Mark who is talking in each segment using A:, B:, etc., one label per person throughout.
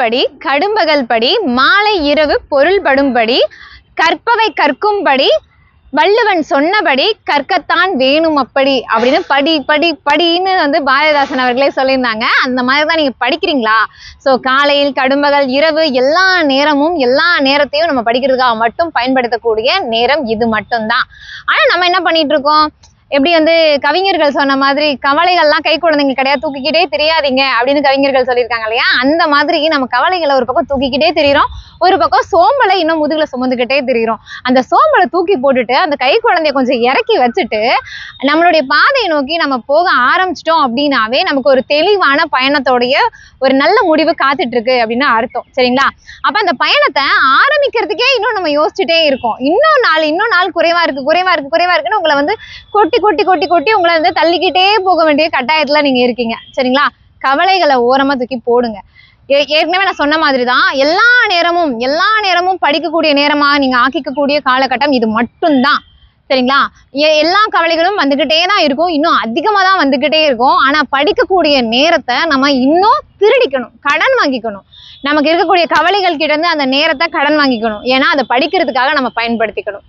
A: படி கடும்பகல் படி மாலை இரவு பொருள்படும்படி கற்பவை கற்கும்படி வள்ளுவன் சொன்னபடி கற்கத்தான் வேணும் அப்படி அப்படின்னு படி படி படின்னு வந்து பாரதிதாசன் அவர்களே சொல்லியிருந்தாங்க. அந்த மாதிரி தான் நீங்க படிக்கிறீங்களா? ஸோ காலையில் கடும்பகல் இரவு எல்லா நேரமும் எல்லா நேரத்தையும் நம்ம படிக்கிறதுக்காக மட்டும் பயன்படுத்தக்கூடிய நேரம் இது மட்டும்தான். ஆனால் நம்ம என்ன பண்ணிட்டு இருக்கோம்? எப்படி வந்து கவிஞர்கள் சொன்ன மாதிரி கவலைகள்லாம் கை குழந்தைங்க கிடையாது தூக்கிக்கிட்டே தெரியாதீங்க அப்படின்னு கவிஞர்கள் சொல்லியிருக்காங்க இல்லையா? அந்த மாதிரி நம்ம கவலைகளை ஒரு பக்கம் தூக்கிக்கிட்டே தெரியிறோம். ஒரு பக்கம் சோம்பலை இன்னும் முதுகுல சுமந்துக்கிட்டே தெரியுறோம். அந்த சோம்பலை தூக்கி போட்டுட்டு அந்த கை குழந்தைய கொஞ்சம் இறக்கி வச்சுட்டு நம்மளுடைய பாதையை நோக்கி நம்ம போக ஆரம்பிச்சிட்டோம் அப்படின்னாவே நமக்கு ஒரு தெளிவான பயணத்தோடைய ஒரு நல்ல முடிவு காத்துட்டு இருக்கு அப்படின்னு அர்த்தம். சரிங்களா? அப்ப அந்த பயணத்தை ஆரம்பிக்கிறதுக்கே இன்னும் நம்ம யோசிச்சுட்டே இருக்கோம். இன்னும் நாள் இன்னும் நாள் குறைவா இருக்கு குறைவா இருக்கு குறைவா இருக்குன்னு உங்களை வந்து கொட்டி கொட்டி கொட்டி கொட்டி உங்களை வந்து தள்ளிக்கிட்டே போக வேண்டிய கட்டாயத்துல நீங்க இருக்கீங்க. சரிங்களா? கவலைகளை ஓரமா தூக்கி போடுங்க. ஏற்கனவே நான் சொன்ன மாதிரி தான் எல்லா நேரமும் எல்லா நேரமும் படிக்கக்கூடிய நேரமாக நீங்கள் ஆக்கிக்கக்கூடிய காலகட்டம் இது மட்டும்தான். சரிங்களா? எல்லா கவலைகளும் வந்துக்கிட்டே தான் இருக்கும். இன்னும் அதிகமாக தான் வந்துக்கிட்டே இருக்கும். ஆனால் படிக்கக்கூடிய நேரத்தை நம்ம இன்னும் திருடிக்கணும். கடன் வாங்கிக்கணும். நமக்கு இருக்கக்கூடிய கவலைகள் கிட்ட இருந்து அந்த நேரத்தை கடன் வாங்கிக்கணும். ஏன்னா அதை படிக்கிறதுக்காக நம்ம பயன்படுத்திக்கணும்.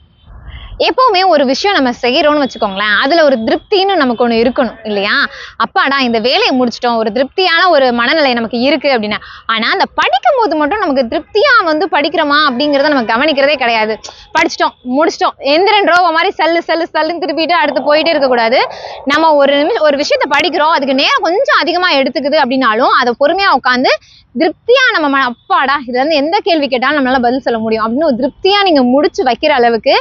A: எப்பவுமே ஒரு விஷயம் நம்ம செய்யறோம்னு வச்சுக்கோங்களேன். அதுல ஒரு திருப்தின்னு நமக்கு ஒண்ணு இருக்கணும் இல்லையா? அப்பாடா இந்த வேலையை முடிச்சிட்டோம். ஒரு திருப்தியான ஒரு மனநிலை நமக்கு இருக்கு அப்படின்னா. ஆனா அந்த படிக்கும் போது மட்டும் நமக்கு திருப்தியா வந்து படிக்கிறோமா அப்படிங்கிறத நம்ம கவனிக்கிறதே கிடையாது. படிச்சிட்டோம் முடிச்சிட்டோம். எந்திரன் ரோவ மாதிரி சல்லு செல்லு சல்லுன்னு திருப்பிட்டு அடுத்து போயிட்டே இருக்கக்கூடாது. நம்ம ஒரு நிமிஷம் ஒரு விஷயத்த படிக்கிறோம். அதுக்கு நேரம் கொஞ்சம் அதிகமா எடுத்துக்குது அப்படின்னாலும் அதை பொறுமையா உட்காந்து திருப்தியா நம்ம அப்பாடா இதுல இருந்து எந்த கேள்வி கேட்டாலும் நம்மளால பதில் சொல்ல முடியும். அப்படின்னு திருப்தியா நீங்க முடிச்சு வைக்கிற அளவுக்கு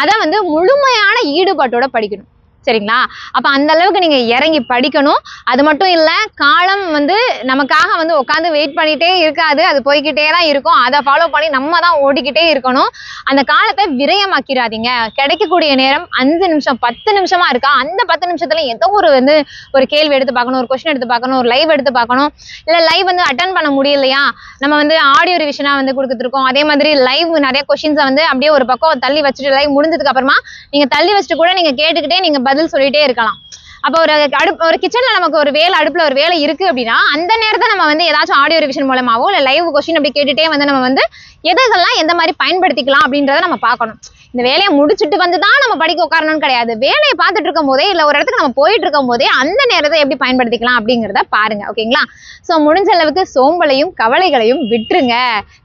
A: அதை வந்து முழுமையான ஈடுபாட்டோட படிக்கணும். சரிங்களா? அப்ப அந்த அளவுக்கு நீங்க இறங்கி படிக்கணும். அது மட்டும் இல்ல காலம் வந்து நமக்காக வந்து உட்காந்து வெயிட் பண்ணிகிட்டே இருக்காது. அது போய்க்கிட்டே தான் இருக்கும். அதை ஃபாலோ பண்ணி நம்ம தான் ஓடிக்கிட்டே இருக்கணும். அந்த காலத்தை விரயமாக்கிடாதீங்க கிடைக்கக்கூடிய நேரம் அஞ்சு நிமிஷம் பத்து நிமிஷமா இருக்கா? அந்த பத்து நிமிஷத்துல ஏதோ ஒரு வந்து ஒரு கேள்வி எடுத்து பார்க்கணும் ஒரு கொஸ்டின் எடுத்து பார்க்கணும் ஒரு லைவ் எடுத்து பார்க்கணும். இல்லை லைவ் வந்து அட்டன் பண்ண முடியலையா? நம்ம வந்து ஆடியோ ரிவிஷனா வந்து கொடுத்துருக்கோம் அதே மாதிரி லைவ் நிறைய கொஸ்டின்ஸை வந்து அப்படியே ஒரு பக்கம் தள்ளி வச்சுட்டு லைவ் முடிஞ்சதுக்கு அப்புறமா நீங்க தள்ளி வச்சுட்டு கூட நீங்க கேட்டுக்கிட்டே நீங்க பதில் சொல்லிட்டே இருக்கலாம். அப்போ ஒரு அடுப்பு ஒரு கிச்சன்ல நமக்கு ஒரு வேலை அடுப்புல ஒரு வேலை இருக்கு அப்படின்னா அந்த நேரத்தை நம்ம வந்து ஏதாச்சும் ஆடியோ ரிவிஷன் மூலமாவோ இல்ல லைவ் கொஸ்டின் அப்படி கேட்டுட்டே வந்து நம்ம வந்து எதுகள்லாம் எந்த மாதிரி பயன்படுத்திக்கலாம் அப்படின்றத நம்ம பார்க்கணும். இந்த வேலையை முடிச்சுட்டு வந்து தான் நம்ம படிக்க உட்காரணும்னு கிடையாது. வேலையை பார்த்துட்டு இருக்கும் போதே இல்லை ஒரு இடத்துக்கு நம்ம போயிட்டு இருக்கும் போதே அந்த நேரத்தை எப்படி பயன்படுத்திக்கலாம் அப்படிங்கிறத பாருங்க ஓகேங்களா ஸோ முடிஞ்ச அளவுக்கு சோம்பலையும் கவலைகளையும் விட்டுருங்க.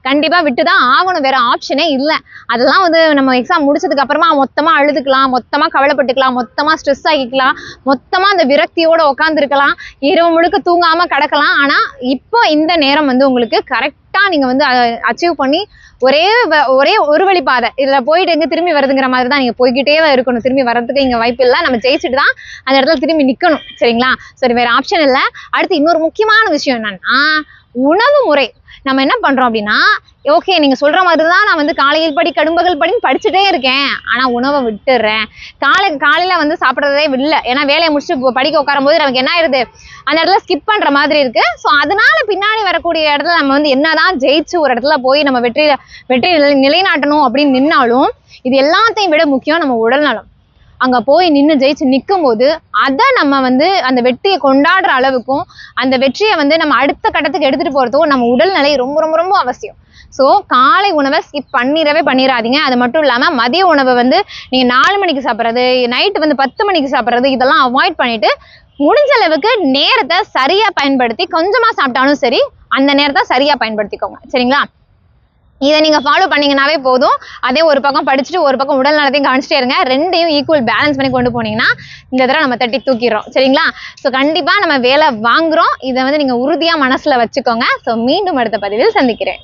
A: கண்டிப்பா விட்டு தான் ஆகணும் வேற ஆப்ஷனே இல்லை. அதெல்லாம் வந்து நம்ம எக்ஸாம் முடிச்சதுக்கு அப்புறமா மொத்தமா அழுதுக்கலாம் மொத்தமா கவலைப்பட்டுக்கலாம் மொத்தமா ஸ்ட்ரெஸ் ஆகிக்கலாம் மொத்தமா அந்த விரக்தியோட உட்காந்துருக்கலாம் இரவு முழுக்க தூங்காம கிடக்கலாம். ஆனா இப்போ இந்த நேரம் வந்து உங்களுக்கு கரெக்ட் நீங்க வந்து அச்சீவ் பண்ணி ஒரே வ- ஒரே ஒரு வழி பாதை. இதுல போயிட்டு எங்கே திரும்பி வருதுங்கிற மாதிரி தான் நீங்க போய்கிட்டே தான் இருக்கணும். திரும்பி வர்றதுக்கு இங்க வாய்ப்பு இல்லை. நம்ம ஜெயிச்சுட்டு தான் அந்த இடத்துல திரும்பி நிக்கணும். சரிங்களா? சரி வேற ஆப்ஷன் இல்லை. அடுத்து இன்னொரு முக்கியமான விஷயம் என்னன்னா உணவு முறை. நம்ம என்ன பண்றோம் அப்படின்னா ஓகே நீங்க சொல்ற மாதிரி தான் நான் வந்து காலையில் படி கடும்பகல் படின்னு படிச்சுட்டே இருக்கேன். ஆனா உணவை விட்டுடுறேன் காலை காலையில வந்து சாப்பிட்றதே இல்லை ஏன்னா வேலையை முடிச்சுட்டு படிக்க உட்காரும் போது நமக்கு என்ன ஆயிருது அந்த இடத்துல ஸ்கிப் பண்ற மாதிரி இருக்கு. ஸோ அதனால பின்னாடி வரக்கூடிய இடத்துல நம்ம வந்து என்னதான் ஜெயிச்சு ஒரு இடத்துல போய் நம்ம வெற்றி வெற்றி நிலை- நிலைநாட்டணும் அப்படின்னு நின்னாலும் இது எல்லாத்தையும் விட முக்கியம் நம்ம உடல் நலம். அங்க போய் நின்று ஜெயிச்சு நிற்கும் போது அதை நம்ம வந்து அந்த வெற்றியை கொண்டாடுற அளவுக்கும் அந்த வெற்றியை வந்து நம்ம அடுத்த கட்டத்துக்கு எடுத்துட்டு போகிறதுக்கும் நம்ம உடல்நிலை ரொம்ப ரொம்ப ரொம்ப அவசியம். ஸோ காலை உணவை ஸ்கிப் பண்ணிடவே பண்ணிடாதீங்க. அது மட்டும் இல்லாமல் மதிய உணவை வந்து நீங்கள் நாலு மணிக்கு சாப்பிட்றது நைட்டு வந்து பத்து மணிக்கு சாப்பிட்றது இதெல்லாம் அவாய்ட் பண்ணிட்டு முடிஞ்ச அளவுக்கு நேரத்தை சரியாக பயன்படுத்தி கொஞ்சமாக சாப்பிட்டாலும் சரி அந்த நேரத்தை சரியாக பயன்படுத்திக்கோங்க. சரிங்களா? இதை நீங்க ஃபாலோ பண்ணிங்கனாவே போதும். அதே ஒரு பக்கம் படிச்சுட்டு ஒரு பக்கம் உடல் நலத்தையும் கவனிச்சிட்டே இருங்க. ரெண்டையும் ஈக்குவல் பேலன்ஸ் பண்ணி கொண்டு போனீங்கன்னா இந்த தடவை நம்ம தட்டி தூக்கிடுறோம். சரிங்களா? ஸோ கண்டிப்பா நம்ம வேலை வாங்குறோம். இதை வந்து நீங்க உறுதியா மனசுல வச்சுக்கோங்க. ஸோ மீண்டும் அடுத்த பதிவில் சந்திக்கிறேன்.